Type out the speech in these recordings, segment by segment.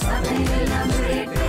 സഭയിലെല്ലാം നിറയട്ടെ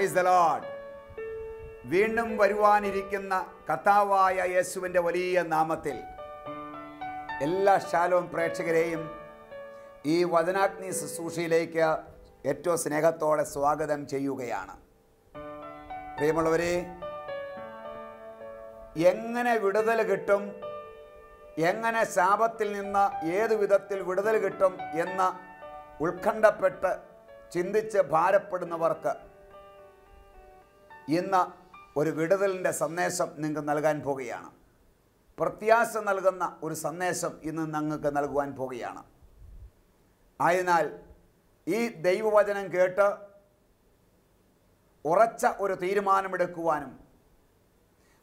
praise the load വീണ്ടും വരുവാനിരിക്കുന്ന കർത്താവായ യേശുവിന്റെ വലിയ നാമത്തിൽ എല്ലാ ശാലവും പ്രേക്ഷകരെയും ഈ വചനാഗ്നി ശുശ്രൂഷയിലേക്ക് ഏറ്റവും സ്നേഹത്തോടെ സ്വാഗതം ചെയ്യുകയാണ്. പ്രിയമുള്ളവരെ എങ്ങനെ വിടുതൽ കിട്ടും എങ്ങനെ ശാപത്തിൽ നിന്ന് ഏതു വിധത്തിൽ വിടുതൽ കിട്ടും എന്ന് ഉത്കണ്ഠപ്പെട്ട് ചിന്തിച്ച് ഭാരപ്പെടുന്നവർക്ക് ഇന്ന് ഒരു വിടുതലിന്റെ സന്ദേശം നിങ്ങൾക്ക് നൽകാൻ പോവുകയാണ് പ്രത്യാശ നൽകുന്ന ഒരു സന്ദേശം ഇന്ന് നിങ്ങൾക്ക് നൽകുവാൻ പോവുകയാണ് ആയതിനാൽ ഈ ദൈവവചനം കേട്ട് ഉറച്ച ഒരു തീരുമാനമെടുക്കുവാനും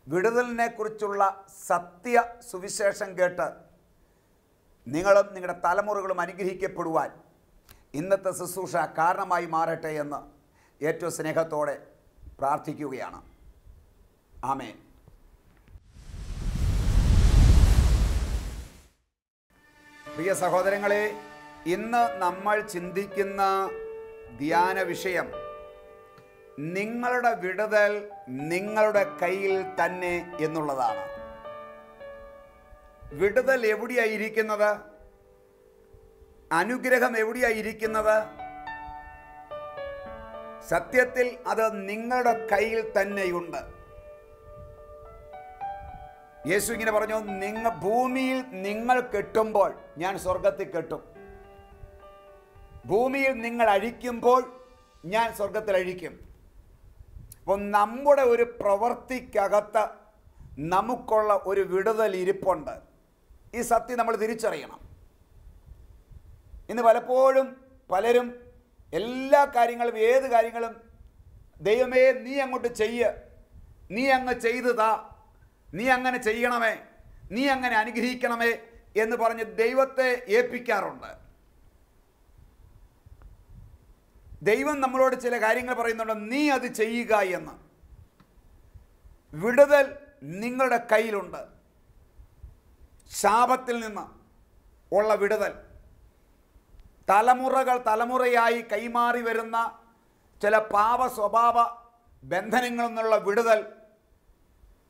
വിടുതലിനെക്കുറിച്ചുള്ള സത്യ സുവിശേഷം കേട്ട് നിങ്ങളും നിങ്ങളുടെ തലമുറകളും അനുഗ്രഹിക്കപ്പെടുവാൻ ഇന്നത്തെ ശുശ്രൂഷ കാരണമായി മാറട്ടെ എന്ന് ഏറ്റവും സ്നേഹത്തോടെ പ്രാർത്ഥിക്കുകയാണ്. ആമേൻ. പ്രിയ സഹോദരങ്ങളെ ഇന്ന് നമ്മൾ ചിന്തിക്കുന്ന ധ്യാന വിഷയം നിങ്ങളുടെ വിടുതൽ നിങ്ങളുടെ കയ്യിൽ തന്നെ എന്നുള്ളതാണ്. വിടുതൽ എവിടെയായിരിക്കുന്നത്? അനുഗ്രഹം എവിടെയായിരിക്കുന്നത്? സത്യത്തിൽ അത് നിങ്ങളുടെ കയ്യിൽ തന്നെയുണ്ട്. യേശു ഇങ്ങനെ പറഞ്ഞു നിങ്ങൾ ഭൂമിയിൽ നിങ്ങൾ കെട്ടുമ്പോൾ ഞാൻ സ്വർഗത്തിൽ കെട്ടും. ഭൂമിയിൽ നിങ്ങൾ അഴിക്കുമ്പോൾ ഞാൻ സ്വർഗത്തിൽ അഴിക്കും. അപ്പോൾ നമ്മുടെ ഒരു പ്രവൃത്തിക്കകത്ത് നമുക്കുള്ള ഒരു വിടുതൽ ഇരിപ്പുണ്ട്. ഈ സത്യം നമ്മൾ തിരിച്ചറിയണം. ഇന്ന് പലപ്പോഴും പലരും എല്ലാ കാര്യങ്ങളും ഏത് കാര്യങ്ങളും ദൈവമേ നീ അങ്ങോട്ട് ചെയ്യ്. നീ അങ്ങ് ചെയ്തു താ. നീ അങ്ങനെ ചെയ്യണമേ. നീ അങ്ങനെ അനുഗ്രഹിക്കണമേ എന്ന് പറഞ്ഞ് ദൈവത്തെ ഏൽപ്പിക്കാറുണ്ട്. ദൈവം നമ്മളോട് ചില കാര്യങ്ങൾ പറയുന്നുണ്ട്. നീ അത് ചെയ്യുക എന്ന്. വിടുതൽ നിങ്ങളുടെ കയ്യിലുണ്ട്. ശാപത്തിൽ നിന്ന് ഉള്ള വിടുതൽ. തലമുറകൾ തലമുറയായി കൈമാറി വരുന്ന ചില പാവ സ്വഭാവ ബന്ധനങ്ങളിൽ നിന്നുള്ള വിടുതൽ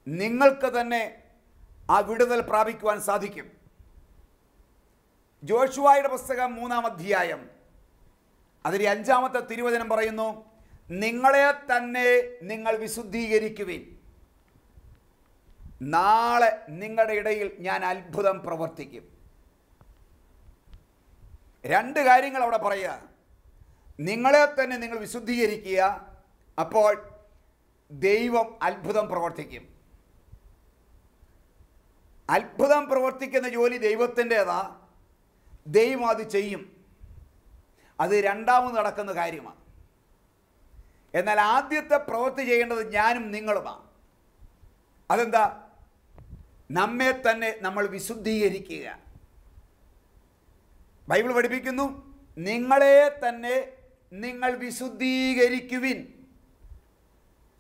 നിങ്ങൾക്ക് തന്നെ ആ വിടുതൽ പ്രാപിക്കുവാൻ സാധിക്കും. ജോഷുവായുടെ പുസ്തകം മൂന്നാം അധ്യായം അതിൽ അഞ്ചാമത്തെ തിരുവചനം പറയുന്നു നിങ്ങളെ തന്നെ നിങ്ങൾ വിശുദ്ധീകരിക്കുവിൻ. നാളെ നിങ്ങളുടെ ഇടയിൽ ഞാൻ അത്ഭുതം പ്രവർത്തിക്കും. രണ്ട് കാര്യങ്ങൾ അവിടെ പറയുക. നിങ്ങളെ തന്നെ നിങ്ങൾ വിശുദ്ധീകരിക്കുക അപ്പോൾ ദൈവം അത്ഭുതം പ്രവർത്തിക്കും. അത്ഭുതം പ്രവർത്തിക്കുന്ന ജോലി ദൈവത്തിന്റെതാ. ദൈവം അത് ചെയ്യും. അത് രണ്ടാമത് നടക്കുന്ന കാര്യമാണ്. എന്നാൽ ആദ്യത്തെ പ്രവൃത്തി ചെയ്യേണ്ടത് ഞാനും നിങ്ങളുമാണ് അതെന്താ? നമ്മെ തന്നെ നമ്മൾ വിശുദ്ധീകരിക്കുക. ബൈബിൾ പഠിപ്പിക്കുന്നു നിങ്ങളെ തന്നെ നിങ്ങൾ വിശുദ്ധീകരിക്കുവിൻ.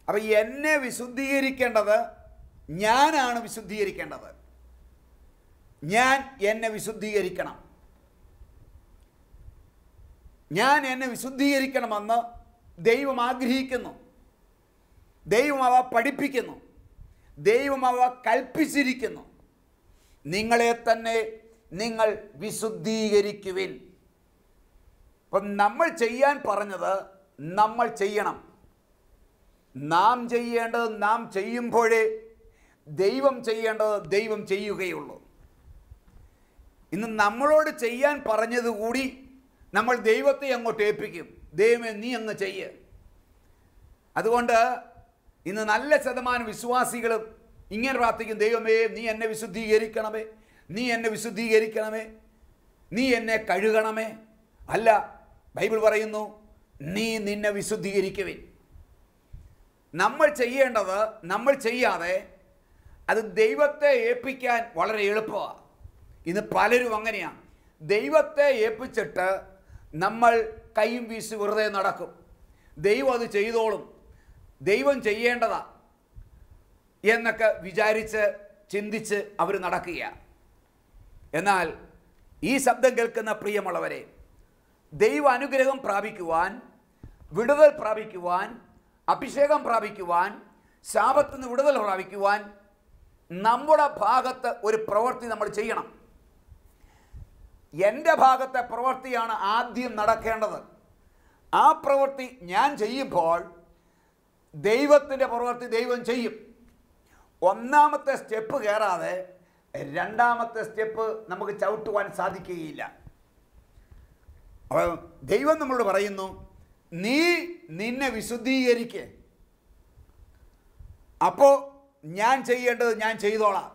അപ്പം എന്നെ വിശുദ്ധീകരിക്കേണ്ടത് ഞാനാണ് വിശുദ്ധീകരിക്കേണ്ടത്. ഞാൻ എന്നെ വിശുദ്ധീകരിക്കണം. ഞാൻ എന്നെ വിശുദ്ധീകരിക്കണമെന്ന് ദൈവം ആഗ്രഹിക്കുന്നു. ദൈവം അവ പഠിപ്പിക്കുന്നു. ദൈവം അവ കൽപ്പിച്ചിരിക്കുന്നു. നിങ്ങളെ തന്നെ നിങ്ങൾ വിശുദ്ധീകരിക്കുവിൻ. അപ്പം നമ്മൾ ചെയ്യാൻ പറഞ്ഞത് നമ്മൾ ചെയ്യണം. നാം ചെയ്യേണ്ടത് നാം ചെയ്യുമ്പോഴേ ദൈവം ചെയ്യേണ്ടത് ദൈവം ചെയ്യുകയുള്ളൂ. ഇന്ന് നമ്മളോട് ചെയ്യാൻ പറഞ്ഞതുകൂടി നമ്മൾ ദൈവത്തെ അങ്ങോട്ട് ഏൽപ്പിക്കും. ദൈവമേ നീ അങ്ങ് ചെയ്യ്. അതുകൊണ്ട് ഇന്ന് നല്ല ശതമാനം വിശ്വാസികളും ഇങ്ങനെ പ്രാർത്ഥിക്കും ദൈവമേ നീ എന്നെ വിശുദ്ധീകരിക്കണമേ. നീ എന്നെ വിശുദ്ധീകരിക്കണമേ. നീ എന്നെ കഴുകണമേ. അല്ല ബൈബിൾ പറയുന്നു നീ നിന്നെ വിശുദ്ധീകരിക്കുവിൻ. നമ്മൾ ചെയ്യേണ്ടത് നമ്മൾ ചെയ്യാതെ അത് ദൈവത്തെ ഏൽപ്പിക്കാൻ വളരെ എളുപ്പമാണ് ഇന്ന് പലരും അങ്ങനെയാണ് ദൈവത്തെ ഏൽപ്പിച്ചിട്ട് നമ്മൾ കൈയും വീശി വെറുതെ നടക്കും. ദൈവം അത് ചെയ്തോളും. ദൈവം ചെയ്യേണ്ടതാ എന്നൊക്കെ വിചാരിച്ച് ചിന്തിച്ച് അവർ നടക്കുക എന്നാൽ ഈ ശബ്ദം കേൾക്കുന്ന പ്രിയമുള്ളവരെ ദൈവ അനുഗ്രഹം പ്രാപിക്കുവാൻ വിടുതൽ പ്രാപിക്കുവാൻ അഭിഷേകം പ്രാപിക്കുവാൻ ശാപത്തിൽ നിന്ന് വിടുതൽ പ്രാപിക്കുവാൻ നമ്മുടെ ഭാഗത്ത് ഒരു പ്രവൃത്തി നമ്മൾ ചെയ്യണം. എന്റെ ഭാഗത്തെ പ്രവൃത്തിയാണ് ആദ്യം നടക്കേണ്ടത്. ആ പ്രവൃത്തി ഞാൻ ചെയ്യുമ്പോൾ ദൈവത്തിന്റെ പ്രവൃത്തി ദൈവം ചെയ്യും. ഒന്നാമത്തെ സ്റ്റെപ്പ് കയറാതെ രണ്ടാമത്തെ സ്റ്റെപ്പ് നമുക്ക് ചവിട്ടുവാൻ സാധിക്കുകയില്ല. അപ്പോൾ ദൈവം നമ്മളോട് പറയുന്നു നീ നിന്നെ വിശുദ്ധീകരിക്കേ. അപ്പോൾ ഞാൻ ചെയ്യേണ്ടത് ഞാൻ ചെയ്തോളാം.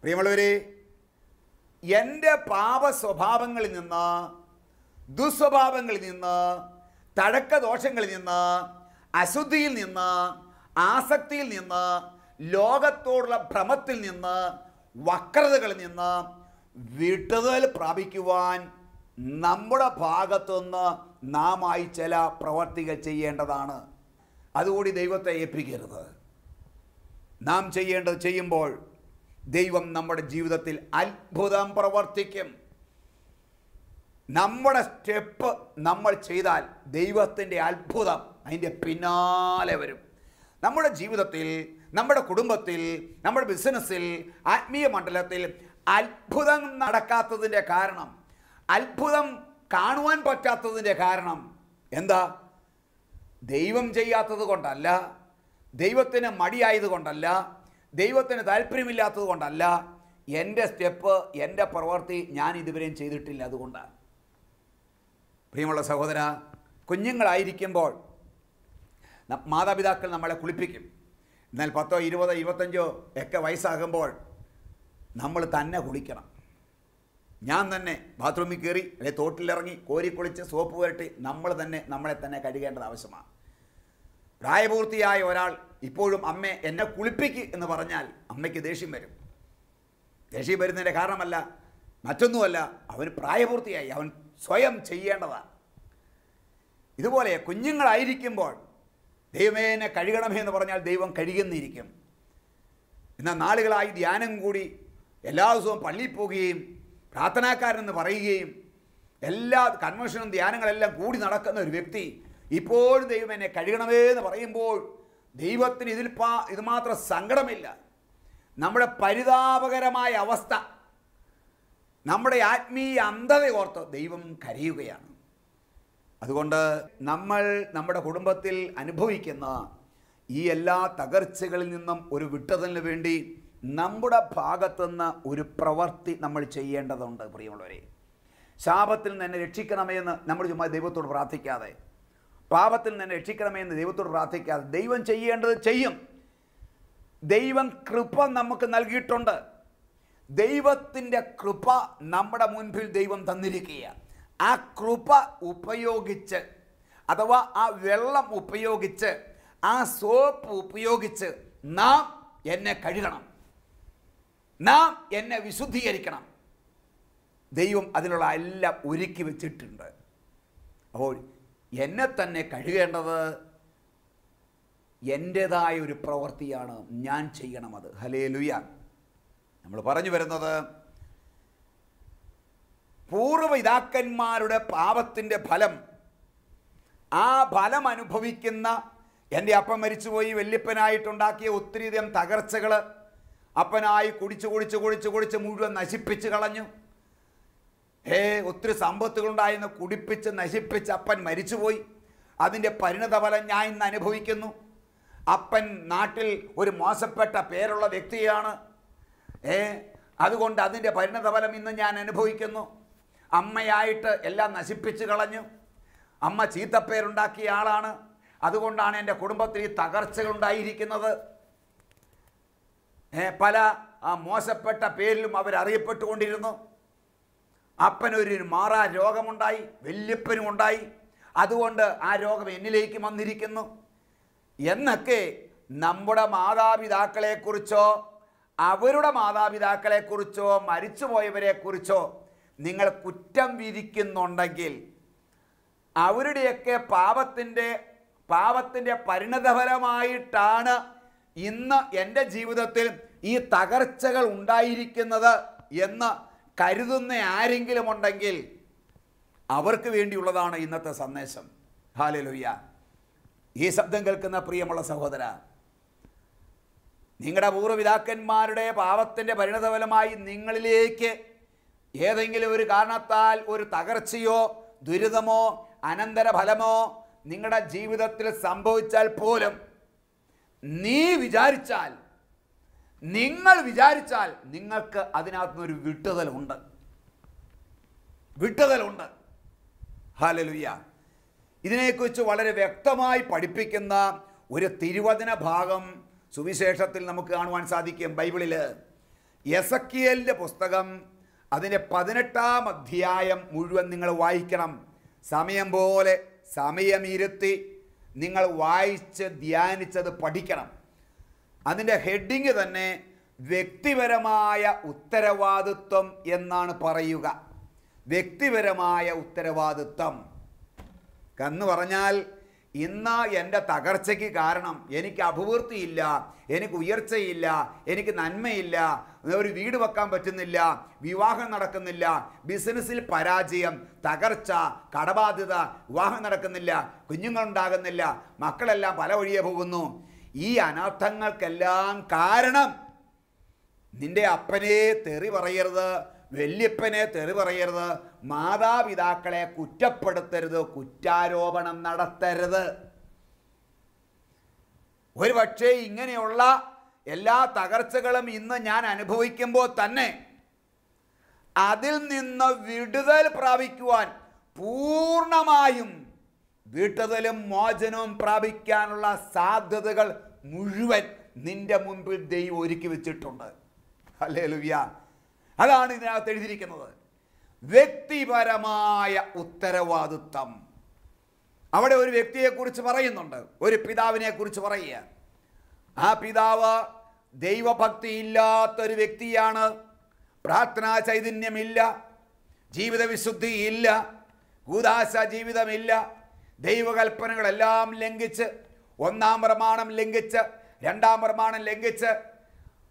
പ്രിയമുള്ളവരെ എന്റെ പാപ സ്വഭാവങ്ങളിൽ നിന്ന് ദുസ്വഭാവങ്ങളിൽ നിന്ന് തഴക്കദോഷങ്ങളിൽ നിന്ന് അശുദ്ധിയിൽ നിന്ന് ആസക്തിയിൽ നിന്ന് ലോകത്തോടുള്ള ഭ്രമത്തിൽ നിന്ന് വക്രതകളിൽ നിന്ന് വിട്ടുതൽ പ്രാപിക്കുവാൻ നമ്മുടെ ഭാഗത്തുനിന്ന് ആയി ചില പ്രവർത്തികൾ ചെയ്യേണ്ടതാണ്. അതുകൂടി ദൈവത്തെ ഏൽപ്പിക്കരുത്. നാം ചെയ്യേണ്ടത് ചെയ്യുമ്പോൾ ദൈവം നമ്മുടെ ജീവിതത്തിൽ അത്ഭുതം പ്രവർത്തിക്കും. നമ്മുടെ സ്റ്റെപ്പ് നമ്മൾ ചെയ്താൽ ദൈവത്തിന്റെ അത്ഭുതം അതിന്റെ പിന്നാലെ വരും. നമ്മുടെ ജീവിതത്തിൽ നമ്മുടെ കുടുംബത്തിൽ നമ്മുടെ ബിസിനസ്സിൽ ആത്മീയ മണ്ഡലത്തിൽ അത്ഭുതം നടക്കാത്തതിന്റെ കാരണം അത്ഭുതം കാണുവാൻ പറ്റാത്തതിന്റെ കാരണം എന്താ? ദൈവം ചെയ്യാത്തത് കൊണ്ടല്ല ദൈവത്തിന് മടിയായത് കൊണ്ടല്ല ദൈവത്തിന് താല്പര്യമില്ലാത്തത് കൊണ്ടല്ല എന്റെ സ്റ്റെപ്പ് എന്റെ പ്രവൃത്തി ഞാൻ ഇതുവരെയും ചെയ്തിട്ടില്ല അതുകൊണ്ടാണ്. പ്രിയമുള്ള സഹോദര കുഞ്ഞുങ്ങളായിരിക്കുമ്പോൾ മാതാപിതാക്കൾ നമ്മളെ കുളിപ്പിക്കും. എന്നാൽ പത്തോ ഇരുപതോ ഇരുപത്തഞ്ചോ ഒക്കെ വയസ്സാകുമ്പോൾ നമ്മൾ തന്നെ കുളിക്കണം. ഞാൻ തന്നെ ബാത്റൂമിൽ കയറി അല്ലെ തോട്ടിലിറങ്ങി കോരി കുളിച്ച് സോപ്പ് പുരട്ടി നമ്മൾ തന്നെ നമ്മളെ തന്നെ കഴുകേണ്ടത് ആവശ്യമാണ്. പ്രായപൂർത്തിയായ ഒരാൾ ഇപ്പോഴും അമ്മ എന്നെ കുളിപ്പിക്ക് എന്ന് പറഞ്ഞാൽ അമ്മയ്ക്ക് ദേഷ്യം വരും. ദേഷ്യം വരുന്നതിന്റെ കാരണമല്ല മറ്റൊന്നുമല്ല അവൻ പ്രായപൂർത്തിയായി അവൻ സ്വയം ചെയ്യേണ്ടതാണ്. ഇതുപോലെ കുഞ്ഞുങ്ങളായിരിക്കുമ്പോൾ ദൈവമേ എന്നെ കഴുകണമേ എന്ന് പറഞ്ഞാൽ ദൈവം കഴുകുന്നിരിക്കും എന്നാൽ നാളുകളായി ധ്യാനം കൂടി എല്ലാ ദിവസവും പള്ളിയിൽ പോവുകയും പ്രാർത്ഥനാക്കാരെന്ന് പറയുകയും എല്ലാ കൺവെൻഷനും ധ്യാനങ്ങളെല്ലാം കൂടി നടക്കുന്ന ഒരു വ്യക്തി ഇപ്പോഴും ദൈവം എന്നെ കഴുകണമേ എന്ന് പറയുമ്പോൾ ദൈവത്തിന് ഇതിൽ പാ ഇതുമാത്രം സങ്കടമില്ല. നമ്മുടെ പരിതാപകരമായ അവസ്ഥ നമ്മുടെ ആത്മീയ അന്ധത ഓർത്ത് ദൈവം കരയുകയാണ്. അതുകൊണ്ട് നമ്മൾ നമ്മുടെ കുടുംബത്തിൽ അനുഭവിക്കുന്ന ഈ എല്ലാ തകർച്ചകളിൽ നിന്നും ഒരു വിട്ടതിന് വേണ്ടി നമ്മുടെ ഭാഗത്തുനിന്ന് ഒരു പ്രവൃത്തി നമ്മൾ ചെയ്യേണ്ടതുണ്ട് പ്രിയമുള്ളവരെ. ശാപത്തിൽ നിന്ന് എന്നെ രക്ഷിക്കണമേ എന്ന് നമ്മൾ ചുമ്മാ ദൈവത്തോട് പ്രാർത്ഥിക്കാതെ പാപത്തിൽ നിന്ന് എന്നെ രക്ഷിക്കണമേ എന്ന് ദൈവത്തോട് പ്രാർത്ഥിക്കാതെ ദൈവം ചെയ്യേണ്ടത് ചെയ്യും. ദൈവം കൃപ നമുക്ക് നൽകിയിട്ടുണ്ട്. ദൈവത്തിന്റെ കൃപ നമ്മുടെ മുൻപിൽ ദൈവം തന്നിരിക്കുകയാണ്. ആ കൃപ ഉപയോഗിച്ച് അഥവാ ആ വെള്ളം ഉപയോഗിച്ച് ആ സോപ്പ് ഉപയോഗിച്ച് നാം എന്നെ കഴുകണം. നാം എന്നെ വിശുദ്ധീകരിക്കണം. ദൈവം അതിനുള്ള എല്ലാം ഒരുക്കി വെച്ചിട്ടുണ്ട്. അപ്പോൾ എന്നെ തന്നെ കഴുകേണ്ടത് എന്റെതായ ഒരു പ്രവൃത്തിയാണ് ഞാൻ ചെയ്യണം അത്. ഹലേ ലുയ നമ്മൾ പറഞ്ഞു വരുന്നത് പൂർവപിതാക്കന്മാരുടെ പാപത്തിന്റെ ഫലം. ആ ഫലം അനുഭവിക്കുന്ന എന്റെ അപ്പൻ മരിച്ചുപോയി വല്യപ്പനായിട്ടുണ്ടാക്കിയ ഒത്തിരിയധികം തകർച്ചകൾ അപ്പനായി കുടിച്ച് കുടിച്ച് കുടിച്ച് കുടിച്ച് മുഴുവൻ നശിപ്പിച്ച് കളഞ്ഞു. ഹേ ഒത്തിരി സമ്പത്തുകളുണ്ടായിരുന്നു. കുടിപ്പിച്ച് നശിപ്പിച്ച് അപ്പൻ മരിച്ചുപോയി. അതിന്റെ പരിണതഫലം ഞാൻ ഇന്ന് അനുഭവിക്കുന്നു. അപ്പൻ നാട്ടിൽ ഒരു മോശപ്പെട്ട പേരുള്ള വ്യക്തിയാണ്. ഏ അതുകൊണ്ട് അതിന്റെ പരിണതഫലം ഇന്ന് ഞാൻ അനുഭവിക്കുന്നു. അമ്മയായിട്ട് എല്ലാം നശിപ്പിച്ചു കളഞ്ഞു. അമ്മ ചീത്തപ്പേരുണ്ടാക്കിയ ആളാണ്. അതുകൊണ്ടാണ് എന്റെ കുടുംബത്തിൽ ഈ തകർച്ചകളുണ്ടായിരിക്കുന്നത്. പല മോശപ്പെട്ട പേരിലും അവർ അറിയപ്പെട്ടുകൊണ്ടിരുന്നു അപ്പനൊരു മാറാ രോഗമുണ്ടായി വല്യപ്പനും ഉണ്ടായി അതുകൊണ്ട് ആ രോഗം എന്നിലേക്ക് വന്നിരിക്കുന്നു. എന്നൊക്കെ നമ്മുടെ മാതാപിതാക്കളെക്കുറിച്ചോ അവരുടെ മാതാപിതാക്കളെക്കുറിച്ചോ മരിച്ചുപോയവരെക്കുറിച്ചോ നിങ്ങൾ കുറ്റം വിധിക്കുന്നുണ്ടെങ്കിൽ അവരുടെയൊക്കെ പാപത്തിന്റെ പാപത്തിന്റെ പരിണതഫലമായിട്ടാണ് ഇന്ന് എന്റെ ജീവിതത്തിൽ ഈ തകർച്ചകൾ ഉണ്ടായിരിക്കുന്നത് എന്ന് കരുതുന്ന ആരെങ്കിലും ഉണ്ടെങ്കിൽ അവർക്ക് വേണ്ടിയുള്ളതാണ് ഇന്നത്തെ സന്ദേശം. ഹാലലുയ്യ ഈ ശബ്ദം കേൾക്കുന്ന പ്രിയമുള്ള സഹോദര നിങ്ങളുടെ പൂർവപിതാക്കന്മാരുടെ പാപത്തിന്റെ പരിണതഫലമായി നിങ്ങളിലേക്ക് ഏതെങ്കിലും ഒരു കാരണത്താൽ ഒരു തകർച്ചയോ ദുരിതമോ അനന്തരഫലമോ നിങ്ങളുടെ ജീവിതത്തിൽ സംഭവിച്ചാൽ പോലും നീ വിചാരിച്ചാൽ നിങ്ങൾ വിചാരിച്ചാൽ നിങ്ങൾക്ക് അതിനകത്തുനിന്നൊരു വിട്ടുതലുണ്ട്. വിട്ടുതലുണ്ട്. ഹാലലുയ്യ ഇതിനെക്കുറിച്ച് വളരെ വ്യക്തമായി പഠിപ്പിക്കുന്ന ഒരു തിരുവചന ഭാഗം സുവിശേഷത്തിൽ നമുക്ക് കാണുവാൻ സാധിക്കും ബൈബിളിൽ എസക്കിയലിന്റെ പുസ്തകം അതിന്റെ പതിനെട്ടാം അധ്യായം മുഴുവൻ നിങ്ങൾ വായിക്കണം. സമയം പോലെ സമയമിരുത്തി നിങ്ങൾ വായിച്ച് ധ്യാനിച്ചത് പഠിക്കണം. അതിന്റെ ഹെഡിങ് തന്നെ വ്യക്തിപരമായ ഉത്തരവാദിത്വം എന്നാണ് പറയുക. വ്യക്തിപരമായ ഉത്തരവാദിത്വം. എന്ന് പറഞ്ഞാൽ ഇന്ന് എന്റെ തകർച്ചയ്ക്ക് കാരണം എനിക്ക് അഭിവൃദ്ധിയില്ല എനിക്ക് ഉയർച്ചയില്ല എനിക്ക് നന്മയില്ല ഒരു വീട് വെക്കാൻ പറ്റുന്നില്ല വിവാഹം നടക്കുന്നില്ല ബിസിനസ്സിൽ പരാജയം തകർച്ച കടബാധ്യത വിവാഹം നടക്കുന്നില്ല കുഞ്ഞുങ്ങളുണ്ടാകുന്നില്ല മക്കളെല്ലാം പല വഴിയെ പോകുന്നു. ഈ അനർത്ഥങ്ങൾക്കെല്ലാം കാരണം നിന്റെ അപ്പനെ തെറി പറയരുത് വല്യപ്പനെ തെറി പറയരുത് മാതാപിതാക്കളെ കുറ്റപ്പെടുത്തരുത് കുറ്റാരോപണം നടത്തരുത്. ഒരു പക്ഷേ ഇങ്ങനെയുള്ള എല്ലാ തകർച്ചകളും ഇന്ന് ഞാൻ അനുഭവിക്കുമ്പോൾ തന്നെ അതിൽ നിന്ന് വിടുതൽ പ്രാപിക്കുവാൻ പൂർണമായും വിടുതലും മോചനവും പ്രാപിക്കാനുള്ള സാധ്യതകൾ മുഴുവൻ നിന്റെ മുൻപിൽ ദൈവം ഒരുക്കി വെച്ചിട്ടുണ്ട്. അല്ലേ ലുവ്യ അതാണ് ഇതിനകത്ത് എഴുതിയിരിക്കുന്നത്. വ്യക്തിപരമായ ഉത്തരവാദിത്വം അവിടെ ഒരു വ്യക്തിയെക്കുറിച്ച് പറയുന്നുണ്ട്. ഒരു പിതാവിനെ കുറിച്ച് പറയുക. ആ പിതാവ് ദൈവഭക്തി ഇല്ലാത്തൊരു വ്യക്തിയാണ്. പ്രാർത്ഥനാ ചൈതന്യമില്ല. ജീവിത വിശുദ്ധി ഇല്ല. കൂതാശ ജീവിതമില്ല. ദൈവകൽപ്പനകളെല്ലാം ലംഘിച്ച് ഒന്നാം പ്രമാണം ലംഘിച്ച് രണ്ടാം പ്രമാണം ലംഘിച്ച്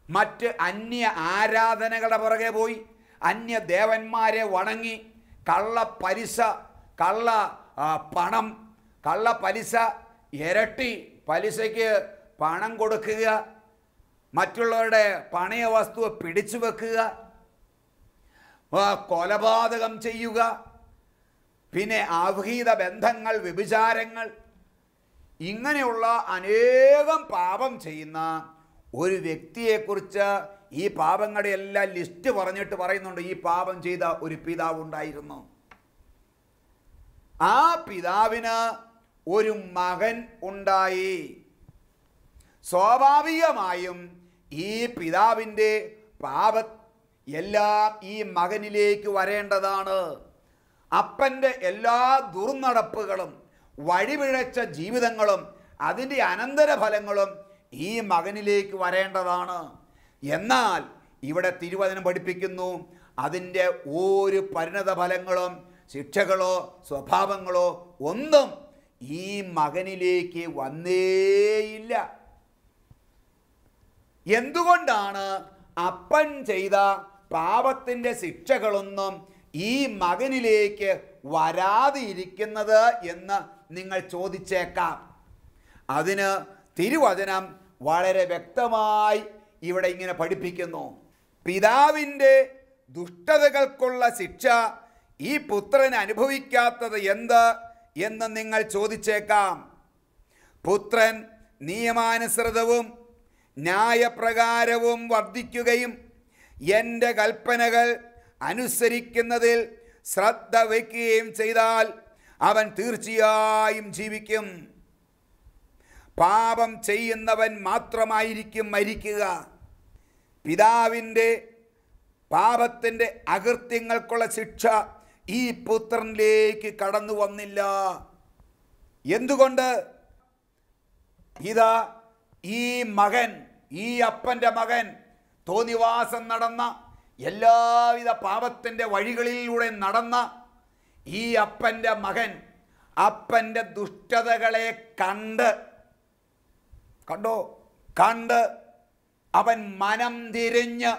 മറ്റ് അന്യ ആരാധനകളുടെ പുറകെ പോയി അന്യ ദേവന്മാരെ വണങ്ങി കള്ള പലിശ കള്ള പണം കള്ള പലിശ ഇരട്ടി പലിശയ്ക്ക് പണം കൊടുക്കുക മറ്റുള്ളവരുടെ പണയ വസ്തു പിടിച്ചു വെക്കുക കൊലപാതകം ചെയ്യുക പിന്നെ അവഹീത ബന്ധങ്ങൾ വ്യഭിചാരങ്ങൾ ഇങ്ങനെയുള്ള അനേകം പാപം ചെയ്യുന്ന ഒരു വ്യക്തിയെക്കുറിച്ച് ഈ പാപങ്ങളുടെ എല്ലാം ലിസ്റ്റ് പറഞ്ഞിട്ട് പറയുന്നുണ്ട് ഈ പാപം ചെയ്ത ഒരു പിതാവ് ഉണ്ടായിരുന്നു. ആ പിതാവിന് ഒരു മകൻ ഉണ്ടായി. സ്വാഭാവികമായും ഈ പിതാവിന്റെ പാപ എല്ലാം ഈ മകനിലേക്ക് വരേണ്ടതാണ്. അപ്പന്റെ എല്ലാ ദുർനടപ്പുകളും വഴിപിഴച്ച ജീവിതങ്ങളും അതിന്റെ അനന്തരഫലങ്ങളും ഈ മകനിലേക്ക് വരേണ്ടതാണ്. എന്നാൽ ഇവിടെ തിരുവചനം പഠിപ്പിക്കുന്നു അതിന്റെ ഒരു പരിണത ഫലങ്ങളും ശിക്ഷകളോ സ്വഭാവങ്ങളോ ഒന്നും ഈ മകനിലേക്ക് വന്നേയില്ല. എന്തുകൊണ്ടാണ് അപ്പൻ ചെയ്ത പാപത്തിന്റെ ശിക്ഷകളൊന്നും ഈ മകനിലേക്ക് വരാതെ ഇരിക്കുന്നത് എന്ന് നിങ്ങൾ ചോദിച്ചേക്കാം. അതിന് തിരുവചനം വളരെ വ്യക്തമായി ഇവിടെ ഇങ്ങനെ പഠിപ്പിക്കുന്നു. പിതാവിന്റെ ദുഷ്ടതകൾക്കുള്ള ശിക്ഷ ഈ പുത്രൻ അനുഭവിക്കാത്തത് എന്ത് എന്ന് നിങ്ങൾ ചോദിച്ചേക്കാം. പുത്രൻ നിയമാനുസൃതവും ന്യായപ്രകാരവും വർദ്ധിക്കുകയും എന്റെ കൽപ്പനകൾ അനുസരിക്കുന്നതിൽ ശ്രദ്ധ വയ്ക്കുകയും ചെയ്താൽ അവൻ തീർച്ചയായും ജീവിക്കും. പാപം ചെയ്യുന്നവൻ മാത്രമായിരിക്കും മരിക്കുക. പിതാവിന്റെ പാപത്തിന്റെ അകൃത്യങ്ങൾക്കുള്ള ശിക്ഷ ഈ പുത്രനിലേക്ക് കടന്നു വന്നില്ല. എന്തുകൊണ്ട്? ഇതാ ഈ മകൻ ഈ അപ്പന്റെ മകൻ തോന്നിവാസം നടന്ന എല്ലാവിധ പാപത്തിന്റെ വഴികളിലൂടെ നടന്ന ഈ അപ്പന്റെ മകൻ അപ്പന്റെ ദുഷ്ടതകളെ കണ്ട് കണ്ടോ? കണ്ട് അവൻ മനം തിരിഞ്ഞ്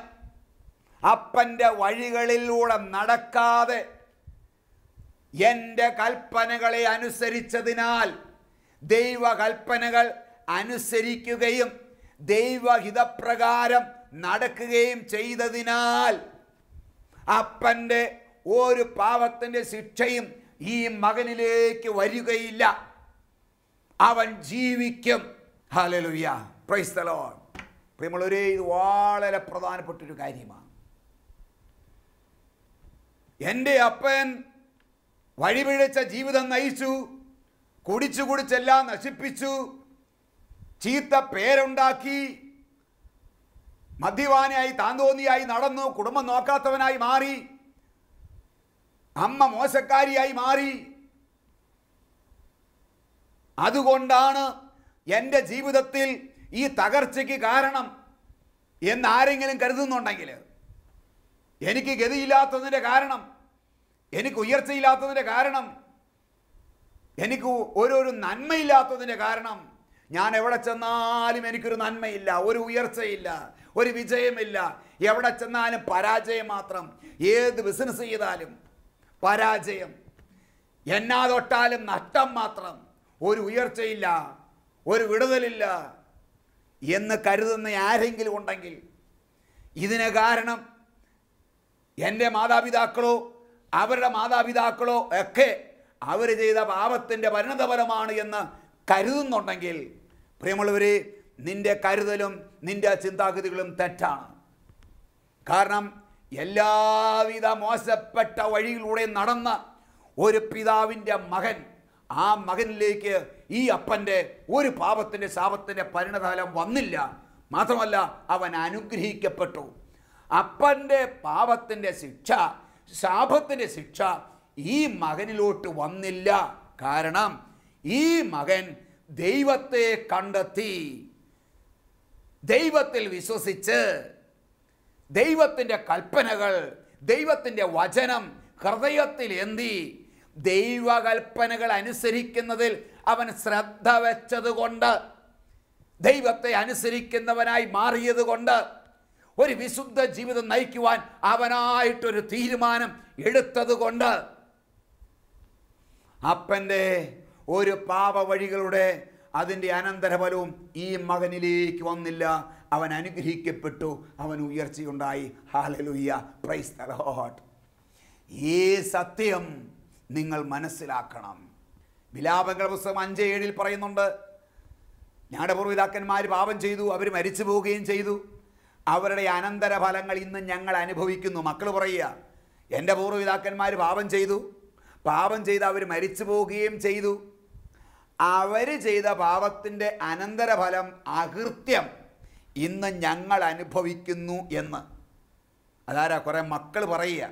അപ്പന്റെ വഴികളിലൂടെ നടക്കാതെ എന്റെ കൽപ്പനകളെ അനുസരിച്ചതിനാൽ ദൈവകൽപ്പനകൾ അനുസരിക്കുകയും ദൈവഹിതപ്രകാരം നടക്കുകയും ചെയ്തതിനാൽ അപ്പന്റെ ഒരു പാവത്തിന്റെ ശിക്ഷയും ഈ മകനിലേക്ക് വരികയില്ല. അവൻ ജീവിക്കും. ഹലലുയ്യ പ്രൈസ് ദ ലോർഡ് പ്രിയമുള്ളവരെ ഇത് വളരെ പ്രധാനപ്പെട്ടൊരു കാര്യമാണ്. എന്റെ അപ്പൻ വഴിപിഴച്ച ജീവിതം നയിച്ചു കുടിച്ചു കുടിച്ചെല്ലാം നശിപ്പിച്ചു ചീത്ത പേരുണ്ടാക്കി മദ്യപാനിയായി താന്തോന്നിയായി നടന്നു കുടുംബം നോക്കാത്തവനായി മാറി അമ്മ മോശക്കാരിയായി മാറി. അതുകൊണ്ടാണ് എന്റെ ജീവിതത്തിൽ ഈ തകർച്ചയ്ക്ക് കാരണം എന്നാരെങ്കിലും കരുതുന്നുണ്ടെങ്കിൽ എനിക്ക് ഗതിയില്ലാത്തതിന്റെ കാരണം എനിക്ക് ഉയർച്ചയില്ലാത്തതിന്റെ കാരണം എനിക്ക് ഓരോരു നന്മയില്ലാത്തതിന്റെ കാരണം ഞാൻ എവിടെ ചെന്നാലും എനിക്കൊരു നന്മയില്ല ഒരു ഉയർച്ചയില്ല ഒരു വിജയമില്ല. എവിടെ ചെന്നാലും പരാജയം മാത്രം. ഏത് ബിസിനസ് ചെയ്താലും പരാജയം. എന്നാ തൊട്ടാലും നഷ്ടം മാത്രം. ഒരു ഉയർച്ചയില്ല ഒരു വിടുതലില്ല എന്ന് കരുതുന്ന ആരെങ്കിലും ഉണ്ടെങ്കിൽ ഇതിന് കാരണം എന്റെ മാതാപിതാക്കളോ അവരുടെ മാതാപിതാക്കളോ ഒക്കെ അവർ ചെയ്ത പാപത്തിന്റെ പരിണതഫലമാണ് എന്ന് കരുതുന്നുണ്ടെങ്കിൽ പ്രിയമുള്ളവരെ നിന്റെ കരുതലും നിന്റെ ചിന്താഗതികളും തെറ്റാണ്. കാരണം എല്ലാവിധ മോശപ്പെട്ട വഴിയിലൂടെ നടന്ന ഒരു പിതാവിന്റെ മകൻ ആ മകനിലേക്ക് ഈ അപ്പന്റെ ഒരു പാപത്തിന്റെ ശാപത്തിന്റെ പരിണതഫലം വന്നില്ല. മാത്രമല്ല അവൻ അനുഗ്രഹിക്കപ്പെട്ടു. അപ്പന്റെ പാപത്തിന്റെ ശിക്ഷ ശാപത്തിന്റെ ശിക്ഷ ഈ മകനിലോട്ട് വന്നില്ല. കാരണം ഈ മകൻ ദൈവത്തെ കണ്ടെത്തി. ദൈവത്തിൽ വിശ്വസിച്ച് ദൈവത്തിന്റെ കൽപ്പനകൾ ദൈവത്തിന്റെ വചനം ഹൃദയത്തിൽ എന്തി. ദൈവകൽപ്പനകൾ അനുസരിക്കുന്നതിൽ അവൻ ശ്രദ്ധ വെച്ചതുകൊണ്ട് ദൈവത്തെ അനുസരിക്കുന്നവനായി മാറിയതുകൊണ്ട് ഒരു വിശുദ്ധ ജീവിതം നയിക്കുവാൻ അവനായിട്ടൊരു തീരുമാനം എടുത്തതുകൊണ്ട് അപ്പന്റെ ഒരു പാപ വഴികളുടെ അതിന്റെ അനന്തരഫലവും ഈ മകനിലേക്ക് വന്നില്ല. അവൻ അനുഗ്രഹിക്കപ്പെട്ടു. അവൻ ഉയർച്ചയുണ്ടായി. ഹാലലുയ്യ പ്രൈസ് തലോട്ട് ഈ സത്യം നിങ്ങൾ മനസ്സിലാക്കണം. വിലാപങ്ങൾ പുസ്തകം അഞ്ച് ഏഴിൽ പറയുന്നുണ്ട്. ഞങ്ങളുടെ പൂർവപിതാക്കന്മാർ പാപം ചെയ്തു. അവർ മരിച്ചു പോവുകയും ചെയ്തു. അവരുടെ അനന്തരഫലങ്ങൾ ഇന്ന് ഞങ്ങൾ അനുഭവിക്കുന്നു. മക്കൾ പറയുക എന്റെ പൂർവപിതാക്കന്മാർ പാപം ചെയ്തു. പാപം ചെയ്ത് അവർ മരിച്ചു പോവുകയും ചെയ്തു. അവർ ചെയ്ത പാപത്തിന്റെ അനന്തരഫലം അകൃത്യം ഇന്ന് ഞങ്ങൾ അനുഭവിക്കുന്നു എന്ന്. അതാരാ? കുറേ മക്കൾ പറയുക.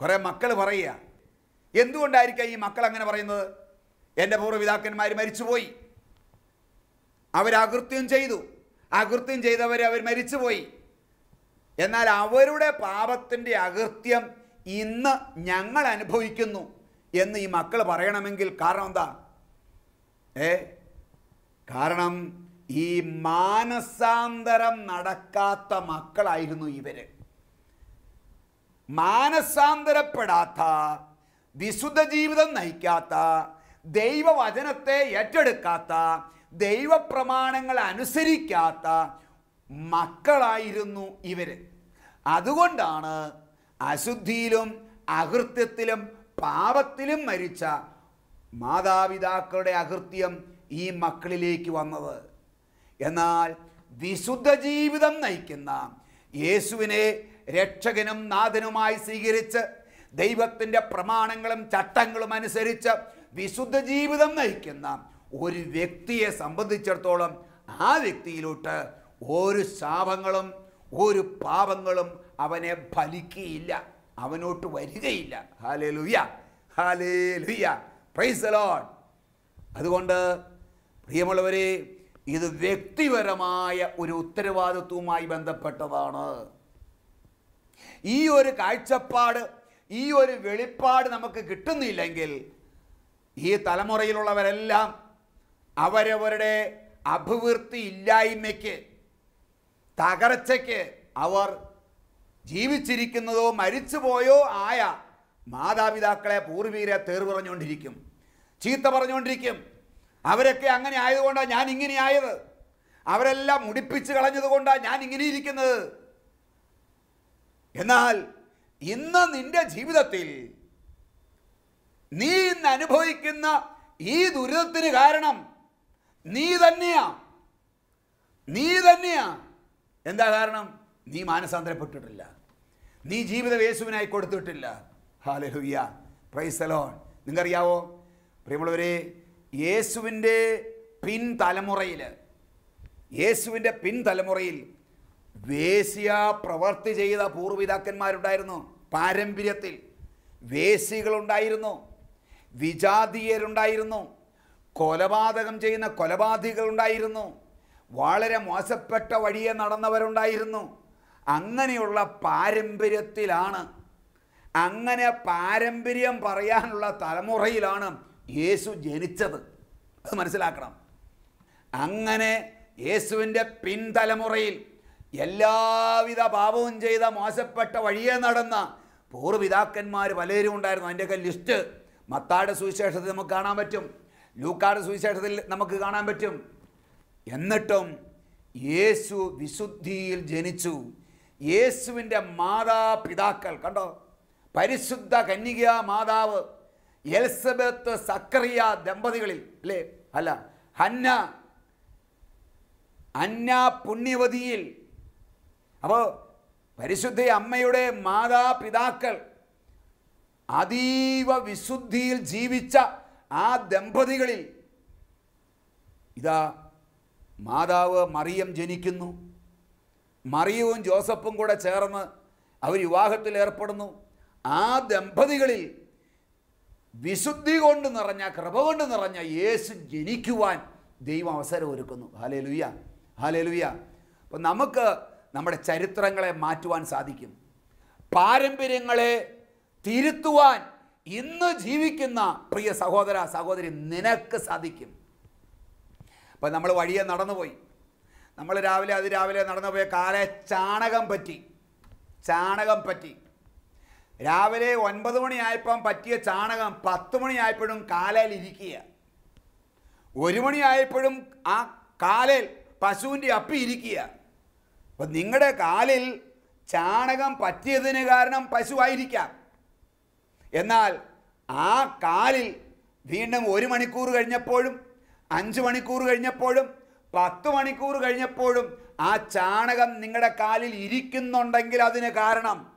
കുറേ മക്കൾ പറയുക. എന്തുകൊണ്ടായിരിക്കാം ഈ മക്കൾ അങ്ങനെ പറയുന്നത്? എന്റെ പൂർവപിതാക്കന്മാർ മരിച്ചുപോയി. അവരകൃത്യം ചെയ്തു. അകൃത്യം ചെയ്തവർ അവർ മരിച്ചുപോയി. എന്നാൽ അവരുടെ പാപത്തിന്റെ അകൃത്യം ഇന്ന് ഞങ്ങൾ അനുഭവിക്കുന്നു. എന്ന് ഈ മക്കൾ പറയണമെങ്കിൽ കാരണം എന്താ? ഏ? കാരണം ഈ മാനസാന്തരം നടക്കാത്ത മക്കളായിരുന്നു ഇവർ. മാനസാന്തരപ്പെടാത്ത വിശുദ്ധ ജീവിതം നയിക്കാത്ത ദൈവവചനത്തെ ഏറ്റെടുക്കാത്ത ദൈവപ്രമാണങ്ങൾ അനുസരിക്കാത്ത മക്കളായിരുന്നു ഇവർ. അതുകൊണ്ടാണ് അശുദ്ധിയിലും അകൃത്യത്തിലും പാപത്തിലും മരിച്ച മാതാപിതാക്കളുടെ അകൃത്യം ഈ മക്കളിലേക്ക് വന്നത്. എന്നാൽ വിശുദ്ധ ജീവിതം നയിക്കുന്ന യേശുവിനെ രക്ഷകനും നാഥനുമായി സ്വീകരിച്ച് ദൈവത്തിന്റെ പ്രമാണങ്ങളും ചട്ടങ്ങളും അനുസരിച്ച് വിശുദ്ധ ജീവിതം നയിക്കുന്ന ഒരു വ്യക്തിയെ സംബന്ധിച്ചിടത്തോളം ആ വ്യക്തിയിലോട്ട് ഒരു ശാപങ്ങളും ഒരു പാപങ്ങളും അവനെ ഫലിക്കുകയില്ല. അവനോട്ട് വരികയില്ല. ഹാലേ ലുയ്യ ഹാലേ ലുയ്യ പ്രൈസ് ലോഡ് അതുകൊണ്ട് പ്രിയമുള്ളവരെ ഇത് വ്യക്തിപരമായ ഒരു ഉത്തരവാദിത്വവുമായി ബന്ധപ്പെട്ടതാണ്. ഈ ഒരു കാഴ്ചപ്പാട് ഈ ഒരു വെളിപ്പാട് നമുക്ക് കിട്ടുന്നില്ലെങ്കിൽ ഈ തലമുറയിലുള്ളവരെല്ലാം അവരവരുടെ അഭിവൃദ്ധി ഇല്ലായ്മയ്ക്ക് തകർച്ചയ്ക്ക് അവർ ജീവിച്ചിരിക്കുന്നതോ മരിച്ചുപോയോ ആയ മാതാപിതാക്കളെ പൂർവീരെ തേർ പറഞ്ഞുകൊണ്ടിരിക്കും. ചീത്ത പറഞ്ഞുകൊണ്ടിരിക്കും. അവരൊക്കെ അങ്ങനെ ആയതുകൊണ്ടാണ് ഞാൻ ഇങ്ങനെ ആയത്. അവരെല്ലാം മുടിപ്പിച്ച് കളഞ്ഞതുകൊണ്ടാണ് ഞാൻ ഇങ്ങനെ ഇരിക്കുന്നത്. എന്നാൽ ഇന്ന് നിന്റെ ജീവിതത്തിൽ നീ ഇന്ന് അനുഭവിക്കുന്ന ഈ ദുരിതത്തിന് കാരണം നീ തന്നെയാ. നീ തന്നെയാ. എന്താ കാരണം? നീ മാനസാന്തരപ്പെട്ടിട്ടില്ല. നീ ജീവിതം യേശുവിനായി കൊടുത്തിട്ടില്ല. ഹാലഹുയ്യ പ്രൈസലോൺ നിങ്ങൾക്കറിയാവോ? പ്രിയമുള്ളവരെ യേശുവിന്റെ പിൻതലമുറയിൽ യേശുവിന്റെ പിൻതലമുറയിൽ വേശ്യ പ്രവർത്തി ചെയ്ത പൂർവപിതാക്കന്മാരുണ്ടായിരുന്നു. പാരമ്പര്യത്തിൽ വേശികളുണ്ടായിരുന്നു വിജാതീയരുണ്ടായിരുന്നു. കൊലപാതകം ചെയ്യുന്ന കൊലപാതകളുണ്ടായിരുന്നു വളരെ മോശപ്പെട്ട വഴിയെ നടന്നവരുണ്ടായിരുന്നു. അങ്ങനെയുള്ള പാരമ്പര്യത്തിലാണ്. അങ്ങനെ പാരമ്പര്യം പറയാനുള്ള തലമുറയിലാണ് യേശു ജനിച്ചത്. അത് മനസ്സിലാക്കണം. അങ്ങനെ യേശുവിന്റെ പിൻതലമുറയിൽ എല്ലാവിധ പാപവും ചെയ്ത മോശപ്പെട്ട വഴിയെ നടന്ന പൂർവപിതാക്കന്മാർ പലരും ഉണ്ടായിരുന്നു. അതിന്റെയൊക്കെ ലിസ്റ്റ് മത്താടെ സുവിശേഷത്തിൽ നമുക്ക് കാണാൻ പറ്റും. ലൂക്കാട് സുവിശേഷത്തിൽ നമുക്ക് കാണാൻ പറ്റും. എന്നിട്ടും യേശു വിശുദ്ധിയിൽ ജനിച്ചു. യേശുവിന്റെ മാതാപിതാക്കൾ. കണ്ടോ? പരിശുദ്ധ കന്യക മാതാവ് എൽസബത്ത് സക്കറിയ ദമ്പതികളിൽ അല്ലേ? അല്ല ഹന്ന അന്ന പുണ്യവതിയിൽ. അപ്പോൾ പരിശുദ്ധ അമ്മയുടെ മാതാപിതാക്കൾ അതീവ വിശുദ്ധിയിൽ ജീവിച്ച ആ ദമ്പതികളിൽ ഇതാ മാതാവ് മറിയം ജനിക്കുന്നു. മറിയവും ജോസഫും കൂടെ ചേർന്ന് അവർ വിവാഹത്തിൽ ഏർപ്പെടുന്നു. ആ ദമ്പതികളിൽ വിശുദ്ധി കൊണ്ട് നിറഞ്ഞ കൃപ കൊണ്ട് നിറഞ്ഞ യേശു ജനിക്കുവാൻ ദൈവം അവസരം ഒരുക്കുന്നു. ഹാലേ ലുയ്യ ഹാലേ ലുയ്യ അപ്പം നമുക്ക് നമ്മുടെ ചരിത്രങ്ങളെ മാറ്റുവാൻ സാധിക്കും. പാരമ്പര്യങ്ങളെ തിരുത്തുവാൻ ഇന്ന് ജീവിക്കുന്ന പ്രിയ സഹോദര സഹോദരി നിനക്ക് സാധിക്കും. അപ്പം നമ്മൾ വഴിയെ നടന്നുപോയി. നമ്മൾ രാവിലെ അത് രാവിലെ നടന്നു പോയ കാലെ ചാണകം പറ്റി. ചാണകം പറ്റി. രാവിലെ ഒൻപത് മണിയായപ്പം പറ്റിയ ചാണകം പത്ത് മണിയായപ്പോഴും കാലയിൽ ഇരിക്കുക. ഒരു മണിയായപ്പോഴും ആ കാലിൽ പശുവിന്റെ അപ്പി ഇരിക്കുക. അപ്പം നിങ്ങളുടെ കാലിൽ ചാണകം പറ്റിയതിന് കാരണം പശുവായിരിക്കാം. എന്നാൽ ആ കാലിൽ വീണ്ടും ഒരു മണിക്കൂർ കഴിഞ്ഞപ്പോഴും അഞ്ച് മണിക്കൂർ കഴിഞ്ഞപ്പോഴും പത്ത് മണിക്കൂർ കഴിഞ്ഞപ്പോഴും ആ ചാണകം നിങ്ങളുടെ കാലിൽ ഇരിക്കുന്നുണ്ടെങ്കിൽ അതിന് കാരണം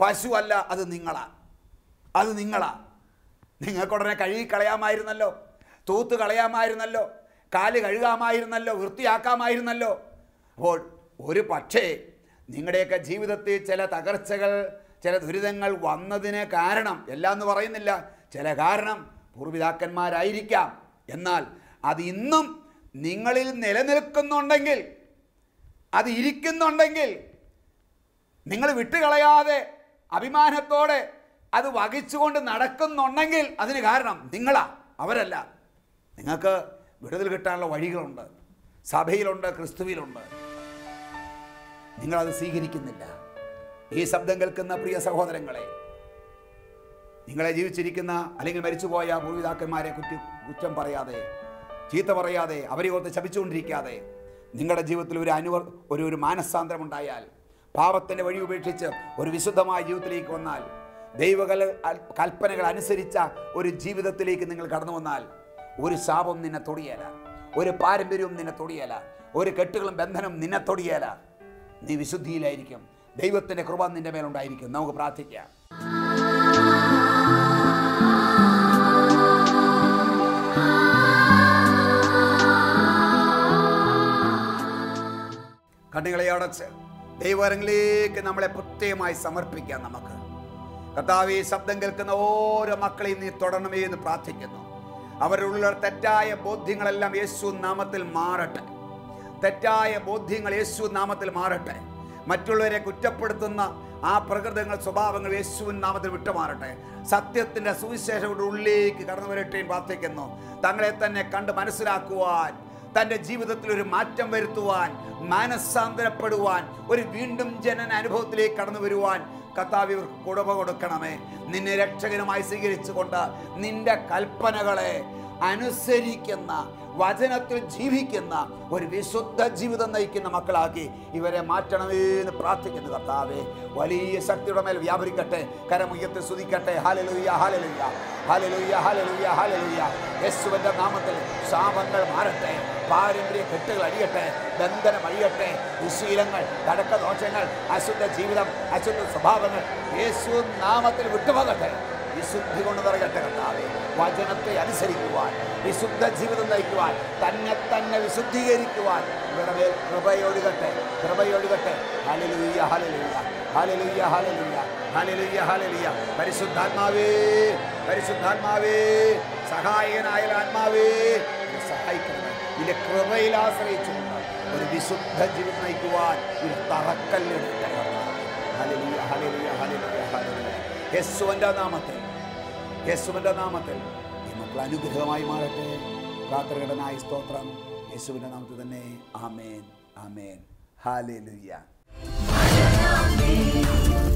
പശുവല്ല അത് നിങ്ങളാ. അത് നിങ്ങളാ. നിങ്ങൾക്കുടനെ കഴുകി കളയാമായിരുന്നല്ലോ തൂത്ത് കളയാമായിരുന്നല്ലോ കാൽ കഴുകാമായിരുന്നല്ലോ വൃത്തിയാക്കാമായിരുന്നല്ലോ. അപ്പോൾ ഒരു പക്ഷേ നിങ്ങളുടെയൊക്കെ ജീവിതത്തിൽ ചില തകർച്ചകൾ ചില ദുരിതങ്ങൾ വന്നതിന് കാരണം എല്ലാം എന്ന് പറയുന്നില്ല. ചില കാരണം പൂർവിതാക്കന്മാരായിരിക്കാം. എന്നാൽ അത് ഇന്നും നിങ്ങളിൽ നിലനിൽക്കുന്നുണ്ടെങ്കിൽ അത് ഇരിക്കുന്നുണ്ടെങ്കിൽ നിങ്ങൾ വിട്ടുകളയാതെ അഭിമാനത്തോടെ അത് വഹിച്ചുകൊണ്ട് നടക്കുന്നുണ്ടെങ്കിൽ അതിന് കാരണം നിങ്ങളാ അവരല്ല. നിങ്ങൾക്ക് വിടുതൽ കിട്ടാനുള്ള വഴികളുണ്ട് സഭയിലുണ്ട് ക്രിസ്തുവിലുണ്ട്. നിങ്ങളത് സ്വീകരിക്കുന്നില്ല. ഈ ശബ്ദം കേൾക്കുന്ന പ്രിയ സഹോദരങ്ങളെ നിങ്ങളെ ജീവിച്ചിരിക്കുന്ന അല്ലെങ്കിൽ മരിച്ചുപോയ പൂർവിതാക്കന്മാരെ കുറ്റം കുറ്റം പറയാതെ ചീത്ത പറയാതെ അവരെ ഓർത്ത് ശപിച്ചുകൊണ്ടിരിക്കാതെ നിങ്ങളുടെ ജീവിതത്തിൽ ഒരു അനുവർ ഒരു ഒരു മാനസാന്തരം ഉണ്ടായാൽ പാപത്തിന്റെ വഴി ഉപേക്ഷിച്ച് ഒരു വിശുദ്ധമായ ജീവിതത്തിലേക്ക് വന്നാൽ ദൈവകല കൽപ്പനകൾ അനുസരിച്ച ഒരു ജീവിതത്തിലേക്ക് നിങ്ങൾ കടന്നു വന്നാൽ ഒരു ശാപം നിന്നെ തൊടിയല ഒരു പാരമ്പര്യവും നിന്നെ തൊടിയല ഒരു കെട്ടുകളും ബന്ധനം നിന്നെ തൊടിയല. നീ വിശുദ്ധിയിലായിരിക്കും. ദൈവത്തിന്റെ കൃപ നിന്റെ മേലുണ്ടായിരിക്കും. നമുക്ക് പ്രാർത്ഥിക്കാം. കണ്ണുകളെ അടച്ച് ദൈവരങ്ങളിലേക്ക് നമ്മളെ പ്രത്യേകമായി സമർപ്പിക്കാം നമുക്ക്. കർത്താവ് ഈ ശബ്ദം കേൾക്കുന്ന ഓരോ മക്കളെയും നീ തുടരണമേ എന്ന് പ്രാർത്ഥിക്കുന്നു. അവരുടെ ഉള്ളിലുള്ള തെറ്റായ ബോധ്യങ്ങളെല്ലാം യേശു നാമത്തിൽ മാറട്ടെ. തെറ്റായ ബോധ്യങ്ങൾ യേശു നാമത്തിൽ മാറട്ടെ. മറ്റുള്ളവരെ കുറ്റപ്പെടുത്തുന്ന ആ പ്രകൃതങ്ങൾ സ്വഭാവങ്ങൾ യേശുവിൻ നാമത്തിൽ വിട്ടുമാറട്ടെ. സത്യത്തിന്റെ സുവിശേഷം ഇവിടെ ഉള്ളിലേക്ക് കടന്നു വരട്ടെ പ്രാർത്ഥിക്കുന്നു. തങ്ങളെ തന്നെ കണ്ട് മനസ്സിലാക്കുവാൻ തന്റെ ജീവിതത്തിൽ ഒരു മാറ്റം വരുത്തുവാൻ മാനസാന്തരപ്പെടുവാൻ ഒരു വീണ്ടും ജനന അനുഭവത്തിലേക്ക് കടന്നു വരുവാൻ കർത്താവ് ഇവർക്ക് കുടവ കൊടുക്കണമേ. നിന്നെ രക്ഷകനുമായി സ്വീകരിച്ചുകൊണ്ട് നിന്റെ കൽപ്പനകളെ അനുസരിക്കുന്ന വചനത്തിൽ ജീവിക്കുന്ന ഒരു വിശുദ്ധ ജീവിതം നയിക്കുന്ന മക്കളാക്കി ഇവരെ മാറ്റണമേ എന്ന് പ്രാർത്ഥിക്കുന്നു കർത്താവേ. വലിയ ശക്തിയുടെ മേൽ വ്യാപരിക്കട്ടെ കരമുയർത്തി സ്തുതിക്കട്ടെ. ഹാലലുയ്യ ഹാലലുയ്യ ഹാലലുയ്യ ഹാലലുയ്യ ഹാലലുയ്യ യേശുവിന്റെ നാമത്തിൽ ശാപങ്ങൾ മാറട്ടെ. പാരമ്പര്യ കെട്ടുകൾ അഴിയട്ടെ ബന്ധനം അഴിയട്ടെ ദുശീലങ്ങൾ കടക്കദോഷങ്ങൾ അശുദ്ധ ജീവിതം അശുദ്ധ സ്വഭാവങ്ങൾ. യേശു നാമത്തിൽ വിട്ടുപോകട്ടെ. വിശുദ്ധി കൊണ്ട് നിറയട്ടെ കർത്താവെ. വചനത്തെ അനുസരിക്കുവാൻ വിശുദ്ധ ജീവിതം നയിക്കുവാൻ തന്നെ തന്നെ വിശുദ്ധീകരിക്കുവാൻ ഇവരുടെ കൃപയൊഴുകട്ടെ കൃപയൊഴുകട്ടെ. ഹല്ലേലൂയ ഹല്ലേലൂയ ഹല്ലേലൂയ ഹല്ലേലൂയ ഹലലുയ്യ ഹലലുയ്യ പരിശുദ്ധാത്മാവേ പരിശുദ്ധാത്മാവേ സഹായകനായ ആത്മാവേ എന്നെ സഹായിക്കണമേ. നിന്റെ കൃപയിൽ ആശ്രയിച്ചുകൊണ്ട് ഒരു വിശുദ്ധ ജീവിതം നയിക്കുവാൻ ഒരു യേശുവിന്റെ നാമത്തിൽ യേശുവിന്റെ നാമത്തിൽ ഈ മക്കൾ അനുഗ്രഹമായി മാറട്ടെ. പ്രാർത്ഥനകടനായ സ്തോത്രം. യേശുവിന്റെ നാമത്തിൽ തന്നെ ആമേൻ ആമേൻ. ഹാലേലുയ്യ ഓരുമോ